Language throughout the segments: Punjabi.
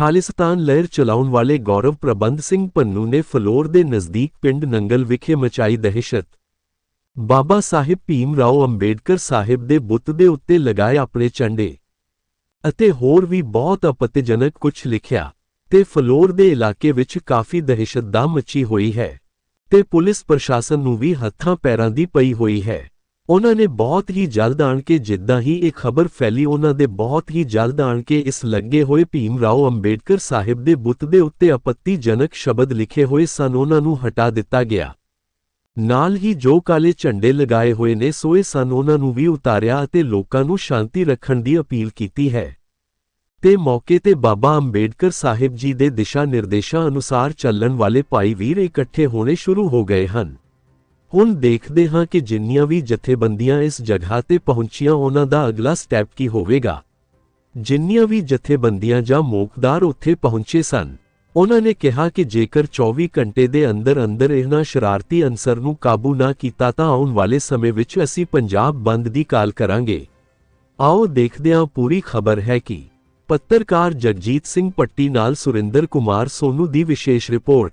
ਖਾਲਿਸਤਾਨ ਲਹਿਰ ਚਲਾਉਣ ਵਾਲੇ ਗੌਰਵ ਪ੍ਰਬੰਧ ਸਿੰਘ ਪੰਨੂ ਨੇ ਫਲੋਰ ਦੇ ਨਜ਼ਦੀਕ ਪਿੰਡ ਨੰਗਲ ਵਿਖੇ ਮਚਾਈ ਦਹਿਸ਼ਤ। ਬਾਬਾ ਸਾਹਿਬ ਭੀਮ ਰਾਓ ਅੰਬੇਡਕਰ ਸਾਹਿਬ ਦੇ ਬੁੱਤ ਦੇ ਉੱਤੇ ਲਗਾਏ ਆਪਣੇ ਝੰਡੇ ਅਤੇ ਹੋਰ ਵੀ ਬਹੁਤ ਆਪੱਤੀਜਨਕ ਕੁਝ ਲਿਖਿਆ ਤੇ ਫਲੋਰ ਦੇ ਇਲਾਕੇ ਵਿੱਚ ਕਾਫੀ ਦਹਿਸ਼ਤ ਦਾ ਮਚੀ ਹੋਈ ਹੈ ਤੇ ਪੁਲਿਸ ਪ੍ਰਸ਼ਾਸਨ ਨੂੰ ਵੀ ਹੱਥਾਂ ਪੈਰਾਂ ਦੀ ਪਈ ਹੋਈ ਹੈ। ਉਹਨਾਂ ਨੇ ਬਹੁਤ ਹੀ ਜਲਦ ਆਣ ਕੇ ਜਿੱਦਾਂ ਹੀ ਇਹ ਖਬਰ ਫੈਲੀ, ਉਹਨਾਂ ਦੇ ਬਹੁਤ ਹੀ ਜਲਦ ਆਣ ਕੇ ਇਸ ਲੱਗੇ ਹੋਏ ਭੀਮ ਰਾਓ ਅੰਬੇਡਕਰ ਸਾਹਿਬ ਦੇ ਬੁੱਤ ਦੇ ਉੱਤੇ ਆਪੱਤੀਜਨਕ ਸ਼ਬਦ ਲਿਖੇ ਹੋਏ ਸਨ, ਉਹਨਾਂ ਨੂੰ ਹਟਾ ਦਿੱਤਾ ਗਿਆ। ਨਾਲ ਹੀ ਜੋ ਕਾਲੇ ਝੰਡੇ ਲਗਾਏ ਹੋਏ ਨੇ ਸੋਏ ਸਨ ਉਹਨਾਂ ਨੂੰ ਵੀ ਉਤਾਰਿਆ ਅਤੇ ਲੋਕਾਂ ਨੂੰ ਸ਼ਾਂਤੀ ਰੱਖਣ ਦੀ ਅਪੀਲ ਕੀਤੀ ਹੈ। ਤੇ ਮੌਕੇ ਤੇ ਬਾਬਾ ਅੰਬੇਡਕਰ ਸਾਹਿਬ ਜੀ ਦੇ ਦਿਸ਼ਾ ਨਿਰਦੇਸ਼ਾਂ ਅਨੁਸਾਰ ਚੱਲਣ ਵਾਲੇ ਭਾਈ ਵੀਰ ਇਕੱਠੇ ਹੋਣੇ ਸ਼ੁਰੂ ਹੋ ਗਏ ਹਨ। ਹੁਣ ਦੇਖਦੇ ਹਾਂ ਕਿ ਜਿੰਨੀਆਂ ਵੀ ਜਥੇਬੰਦੀਆਂ ਇਸ ਜਗ੍ਹਾ ਤੇ ਪਹੁੰਚੀਆਂ, ਉਹਨਾਂ ਦਾ ਅਗਲਾ ਸਟੈਪ ਕੀ ਹੋਵੇਗਾ। ਜਿੰਨੀਆਂ ਵੀ ਜਥੇਬੰਦੀਆਂ ਜਾਂ ਮੋਕਦਾਰ ਉੱਥੇ ਪਹੁੰਚੇ ਸਨ, ਉਹਨਾਂ ਨੇ ਕਿਹਾ ਕਿ ਜੇਕਰ 24 ਘੰਟੇ ਦੇ ਅੰਦਰ ਅੰਦਰ ਇਹਨਾਂ ਸ਼ਰਾਰਤੀ ਅਨਸਰ ਨੂੰ ਕਾਬੂ ਨਾ ਕੀਤਾ, ਤਾਂ ਆਉਣ ਵਾਲੇ ਸਮੇਂ ਵਿੱਚ ਅਸੀਂ ਪੰਜਾਬ ਬੰਦ ਦੀ ਕਾਲ ਕਰਾਂਗੇ। ਆਓ ਦੇਖਦੇ ਹਾਂ, ਪੂਰੀ ਖਬਰ ਹੈ ਕਿ ਪੱਤਰਕਾਰ ਜਗਜੀਤ ਸਿੰਘ ਪੱਟੀ ਨਾਲ ਸੁਰਿੰਦਰ ਕੁਮਾਰ ਸੋਨੂ ਦੀ ਵਿਸ਼ੇਸ਼ ਰਿਪੋਰਟ।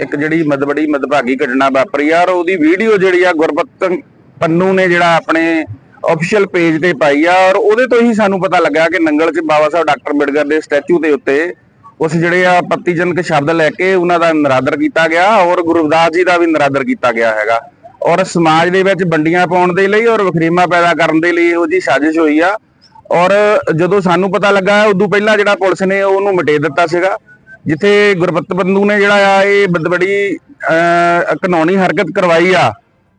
ਇੱਕ ਜਿਹੜੀ ਮਦਬੜੀ ਮਦਭਾਗੀ ਘਟਨਾ ਵਾਪਰੀ ਆ, ਔਰ ਉਹਦੀ ਵੀਡੀਓ ਜਿਹੜੀ ਆ ਗੁਰਬਤ ਪੰਨੂ ਨੇ ਜਿਹੜਾ ਆਪਣੇ ਅਫੀਸ਼ੀਅਲ ਪੇਜ ਤੇ ਪਾਈ ਆ, ਔਰ ਉਹਦੇ ਤੋਂ ਹੀ ਸਾਨੂੰ ਪਤਾ ਲੱਗਾ ਕਿ ਨੰਗਲ 'ਚ ਬਾਬਾ ਸਾਹਿਬ ਡਾਕਟਰ ਅੰਬੇਡਕਰ ਦੇ ਸਟੈਚੂ ਦੇ ਉੱਤੇ ਉਸ ਜਿਹੜੇ ਆ ਪੱਤੀਜਨਕ ਸ਼ਬਦ ਲੈ ਕੇ ਉਹਨਾਂ ਦਾ ਨਿਰਾਦਰ ਕੀਤਾ ਗਿਆ, ਔਰ ਗੁਰੂ ਰਵਿਦਾਸ ਜੀ ਦਾ ਵੀ ਨਿਰਾਦਰ ਕੀਤਾ ਗਿਆ ਹੈਗਾ। ਔਰ ਸਮਾਜ ਦੇ ਵਿੱਚ ਵੰਡੀਆਂ ਪਾਉਣ ਦੇ ਲਈ ਔਰ ਵਖਰੇਮਾ ਪੈਦਾ ਕਰਨ ਦੇ ਲਈ ਇਹੋ ਜੀ ਸਾਜ਼ਿਸ਼ ਹੋਈ ਆ। ਔਰ ਜਦੋਂ ਸਾਨੂੰ ਪਤਾ ਲੱਗਾ, ਉਦੋਂ ਪਹਿਲਾਂ ਜਿਹੜਾ ਪੁਲਿਸ ਨੇ ਉਹਨੂੰ ਮਿਟੇ ਦਿੱਤਾ ਸੀਗਾ। ਜਿੱਥੇ ਗੁਰਬਤ ਬੰਦੂ ਨੇ ਜਿਹੜਾ ਆ ਇਹ ਬਦ- ਕਾਨੂੰਨੀ ਹਰਕਤ ਕਰਵਾਈ ਆ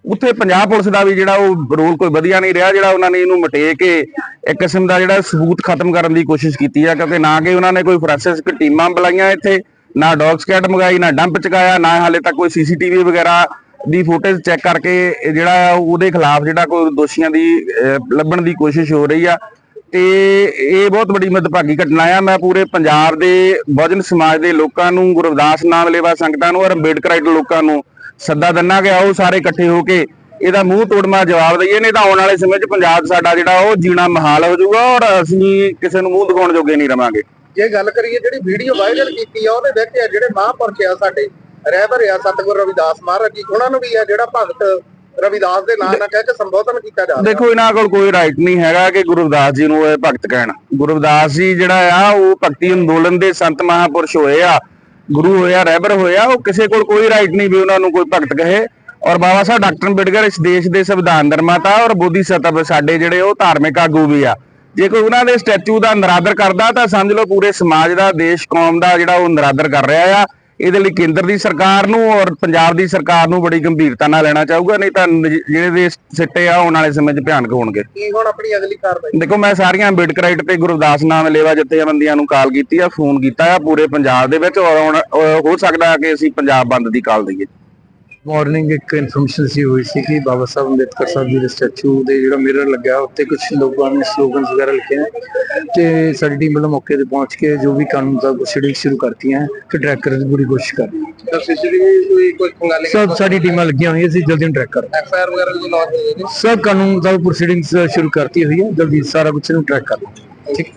ਉੱਥੇ ਪੰਜਾਬ ਪੁਲਿਸ ਦਾ ਵੀ ਜਿਹੜਾ ਉਹ ਰੋਲ ਕੋਈ ਵਧੀਆ ਨਹੀਂ ਰਿਹਾ ਜਿਹੜਾ ਉਹਨਾਂ ਨੇ ਇਹਨੂੰ ਮਟੇ ਕੇ ਇੱਕ ਕਿਸਮ ਦਾ ਜਿਹੜਾ ਸਬੂਤ ਖਤਮ ਕਰਨ ਦੀ ਕੋਸ਼ਿਸ਼ ਕੀਤੀ ਆ ਕਿਉਂਕਿ ਨਾ ਕਿ ਉਹਨਾਂ ਨੇ ਕੋਈ ਫੋਰੈਂਸਿਕ ਟੀਮਾਂ ਬੁਲਾਈਆਂ ਇੱਥੇ ਨਾ ਡੌਗ ਸਕੈਡ ਮੰਗਾਈ ਨਾ ਡੰਪ ਚਕਾਇਆ ਨਾ ਹਾਲੇ ਤੱਕ ਕੋਈ ਸੀਸੀਟੀਵੀ ਵਗੈਰਾ ਦੀ ਫੁਟੇਜ ਚੈੱਕ ਕਰਕੇ ਜਿਹੜਾ ਉਹਦੇ ਖਿਲਾਫ ਜਿਹੜਾ ਕੋਈ ਦੋਸ਼ੀਆਂ ਦੀ ਅਹ, ਲੱਭਣ ਦੀ ਕੋਸ਼ਿਸ਼ ਹੋ ਰਹੀ ਆ ਤੇ ਇਹ ਬਹੁਤ ਵੱਡੀ ਮਦਭਾਗੀ ਘਟਨਾ ਆ। ਮੈਂ ਪੂਰੇ ਪੰਜਾਬ ਦੇ, ਬਹੁਜਨ ਸਮਾਜ ਦੇ ਲੋਕਾਂ ਨੂੰ, ਗੁਰਦਾਸ ਨਾਮ ਲੈਵਾ ਸੰਗਤਾਂ ਨੂੰ, ਔਰ ਅੰਬੇਡਕਰਾਈਟ ਲੋਕਾਂ ਨੂੰ ਸੱਦਾ ਦਿੰਨਾ ਕਿ ਆਓ ਸਾਰੇ ਇਕੱਠੇ ਹੋ ਕੇ ਇਹਦਾ ਮੂੰਹ ਤੋੜਮਾ ਜਵਾਬ ਦਈਏ। ਨਹੀਂ ਤਾਂ ਆਉਣ ਵਾਲੇ ਸਮੇਂ 'ਚ ਪੰਜਾਬ ਸਾਡਾ ਜਿਹੜਾ ਉਹ ਜੀਣਾ ਮਹਾਲ ਹੋ ਜਾਊਗਾ, ਔਰ ਅਸੀਂ ਕਿਸੇ ਨੂੰ ਮੂੰਹ ਦਿਖਾਉਣ ਜੋਗੇ ਨਹੀਂ ਰਵਾਂਗੇ। ਜੇ ਗੱਲ ਕਰੀਏ ਜਿਹੜੀ ਵੀਡੀਓ ਵਾਇਰਲ ਕੀਤੀ ਆ, ਉਹਦੇ ਵਿੱਚ ਜਿਹੜੇ ਮਹਾਂਪੁਰਖ ਆ ਸਾਡੇ, ਰਹਿਬਰ ਆ ਸਤਿਗੁਰੂ ਰਵਿਦਾਸ ਮਹਾਰਾਜ ਜੀ, ਉਹਨਾਂ ਨੂੰ ਵੀ ਆ ਜਿਹੜਾ ਭਗਤ ਰਵਿਦਾਸ ਦੇ ਨਾਂ ਨਾਲ ਕਹਿ ਕੇ ਸੰਬੋਧਨ ਕੀਤਾ ਜਾ ਰਿਹਾ ਦੇਖੋ, ਇਹਨਾਂ ਕੋਲ ਕੋਈ ਰਾਈਟ ਨਹੀਂ ਹੈਗਾ ਕਿ ਗੁਰੂ ਰਵਿਦਾਸ ਜੀ ਨੂੰ ਇਹ ਭਗਤ ਕਹਿਣ। ਗੁਰੂ ਰਵਿਦਾਸ ਜੀ ਜਿਹੜਾ ਆ, ਉਹ ਭਗਤੀ ਅੰਦੋਲਨ ਦੇ ਸੰਤ ਮਹਾਪੁਰਸ਼ ਹੋਏ ਆ, ਗੁਰੂ ਹੋਇਆ ਰਹਿਬਰ ਹੋਇਆ ਉਹ ਕਿਸੇ ਕੋਲ ਕੋਈ ਰਾਈਟ ਨਹੀਂ ਵੀ ਉਹਨਾਂ ਨੂੰ ਕੋਈ ਭਗਤ ਕਹੇ। ਔਰ ਬਾਬਾ ਸਾਹਿਬ ਡਾਕਟਰ ਅੰਬੇਡਕਰ ਇਸ ਦੇਸ਼ ਦੇ ਸੰਵਿਧਾਨ ਨਿਰਮਾਤਾ ਔਰ ਬੋਧੀ ਸਤਵ ਸਾਡੇ ਜਿਹੜੇ ਉਹ ਧਾਰਮਿਕ ਆਗੂ ਵੀ ਆ। ਜੇ ਕੋਈ ਉਹਨਾਂ ਦੇ ਸਟੈਚੂ ਦਾ ਨਿਰਾਦਰ ਕਰਦਾ, ਤਾਂ ਸਮਝ ਲਓ ਪੂਰੇ ਸਮਾਜ ਦਾ, ਦੇਸ਼, ਕੌਮ ਦਾ ਜਿਹੜਾ ਉਹ ਨਿਰਾਦਰ ਕਰ ਰਿਹਾ ਆ। ਇਹਦੇ ਲਈ ਕੇਂਦਰ ਦੀ ਸਰਕਾਰ ਨੂੰ ਔਰ ਪੰਜਾਬ ਦੀ ਸਰਕਾਰ ਨੂੰ ਬੜੀ ਗੰਭੀਰਤਾ ਨਾਲ ਲੈਣਾ ਚਾਹੂਗਾ ਨਹੀਂ ਤਾਂ ਜਿਹੜੇ ਦੇ ਸਿੱਟੇ ਆ ਆਉਣ ਵਾਲੇ ਸਮੇਂ 'ਚ ਭਿਆਨਕ ਹੋਣਗੇ। ਕੀ ਹੁਣ ਆਪਣੀ ਅਗਲੀ ਕਾਰਵਾਈ? ਦੇਖੋ ਮੈਂ ਸਾਰੀਆਂ ਅੰਬੇਡਕਰਾਈਟ ਤੇ ਗੁਰਦਾਸ ਨਾਮ ਲੇਵਾ ਜਥੇਬੰਦੀਆਂ ਨੂੰ ਕਾਲ ਕੀਤੀ ਆ ਫੋਨ ਕੀਤਾ ਆ ਪੂਰੇ ਪੰਜਾਬ ਦੇ ਵਿੱਚ ਔਰ ਹੋ ਸਕਦਾ ਕਿ ਅਸੀਂ ਪੰਜਾਬ ਬੰਦ ਦੀ ਕਾਲ ਦਈਏ। ਮਾਰਨਿੰਗ ਇੱਕ ਇਨਫੋਰਮੇਸ਼ਨ ਸੀ ਹੋਈ ਸੀ ਕਿ ਬਾਬਾ ਸਾਹਿਬ ਅੰਬੇਦਕਰ ਸਾਹਿਬ ਜੀ ਦੇ ਸਟੈਚੂ ਦੇ ਜਿਹੜਾ ਮਿਰਰ ਲੱਗਾ ਉੱਤੇ ਕੁਝ ਲੋਕਾਂ ਨੇ ਸਲੋਗਨਸ ਵਗੈਰਾ ਲਿਖੇ ਨੇ ਤੇ ਸਾਡੀ ਟੀਮ ਵੱਲੋਂ ਮੌਕੇ ਤੇ ਪਹੁੰਚ ਕੇ ਜੋ ਵੀ ਕਾਨੂੰਨ ਦਾ ਪ੍ਰੋਸੀਡਿੰਗ ਸ਼ੁਰੂ ਕਰਤੀਆਂ ਤੇ ਟਰੈਕ ਕਰਨ ਦੀ ਪੂਰੀ ਕੋਸ਼ਿਸ਼ ਕਰ ਰਹੀ ਤਾਂ ਸੀਸੀਟੀਵੀ ਕੋਈ ਕੋਈ ਖੰਗਾਲੇ ਸਭ ਸਾਡੀ ਟੀਮਾਂ ਲੱਗੀਆਂ ਹੋਈਆਂ ਸੀ ਜਲਦੀ ਟਰੈਕ ਕਰ। ਐਫਆਈਆਰ ਵਗੈਰਾ ਵੀ ਲੌਂਚ ਹੋਈ ਹੈ ਸਭ ਕਾਨੂੰਨ ਦਾ ਪ੍ਰੋਸੀਡਿੰਗਸ ਸ਼ੁਰੂ ਕਰਤੀ ਹੋਈ ਹੈ ਜਲਦੀ ਸਾਰਾ ਕੁਝ ਨੂੰ ਟਰੈਕ ਕਰ ਠੀਕ